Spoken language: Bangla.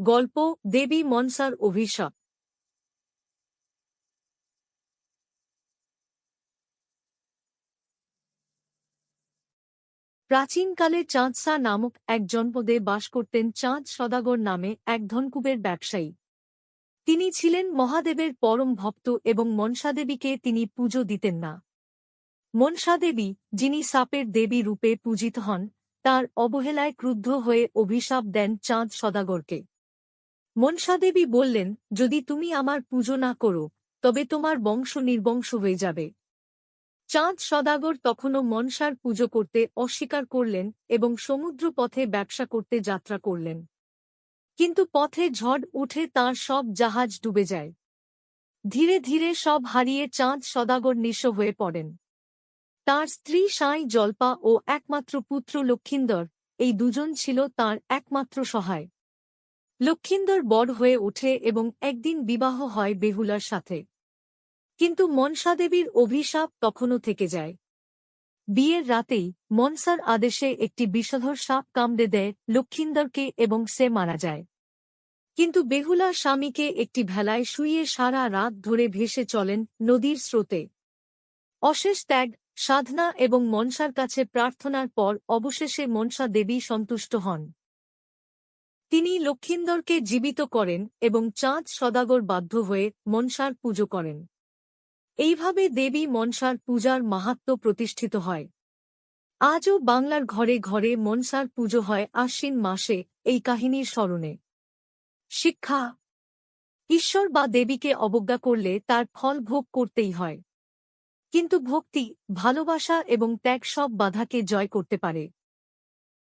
গল্প, দেবী মনসার অভিশাপ। প্রাচীনকালে চাঁদসা নামক এক জনপদে বাস করতেন চাঁদ সদাগর নামে এক ধনকুবের ব্যবসায়ী। তিনি ছিলেন মহাদেবের পরম ভক্ত এবং মনসাদেবীকে তিনি পুজো দিতেন না। মনসাদেবী যিনি সাপের দেবী রূপে পূজিত হন, তার অবহেলায় ক্রুদ্ধ হয়ে অভিশাপ দেন চাঁদ সদাগরকে। মনসাদেবী বললেন, যদি তুমি আমার পুজো না করো, তবে তোমার বংশ নির্বংশ হয়ে যাবে। চাঁদ সদাগর তখনও মনসার পুজো করতে অস্বীকার করলেন এবং সমুদ্র পথে ব্যবসা করতে যাত্রা করলেন। কিন্তু পথে ঝড় উঠে তার সব জাহাজ ডুবে যায়। ধীরে ধীরে সব হারিয়ে চাঁদ সদাগর নিঃস্ব হয়ে পড়েন। তার স্ত্রী সাঁই জল্পা ও একমাত্র পুত্র লক্ষিন্দর, এই দুজন ছিল তার একমাত্র সহায়। লক্ষিন্দর বড় হয়ে ওঠে এবং একদিন বিবাহ হয় বেহুলার সাথে। কিন্তু মনসাদেবীর অভিশাপ তখনও থেকে যায়। বিয়ের রাতেই মনসার আদেশে একটি বিষধর সাপ কামড়ে দেয় লক্ষিন্দরকে এবং সে মারা যায়। কিন্তু বেহুলা স্বামীকে একটি ভেলায় শুইয়ে সারা রাত ধরে ভেসে চলেন নদীর স্রোতে। অশেষ ত্যাগ, সাধনা এবং মনসার কাছে প্রার্থনার পর অবশেষে মনসা দেবী সন্তুষ্ট হন। তিনি লক্ষিন্দরকে জীবিত করেন এবং চাঁদ সদাগর বাধ্য হয়ে মনসার পুজো করেন। এইভাবে দেবী মনসার পূজার মাহাত্ম্য প্রতিষ্ঠিত হয়। আজও বাংলার ঘরে ঘরে মনসার পুজো হয় আশ্বিন মাসে এই কাহিনীর স্মরণে। শিক্ষা। ঈশ্বর বা দেবীকে অবজ্ঞা করলে তার ফল ভোগ করতেই হয়। কিন্তু ভক্তি, ভালোবাসা এবং ত্যাগ সব বাধাকে জয় করতে পারে।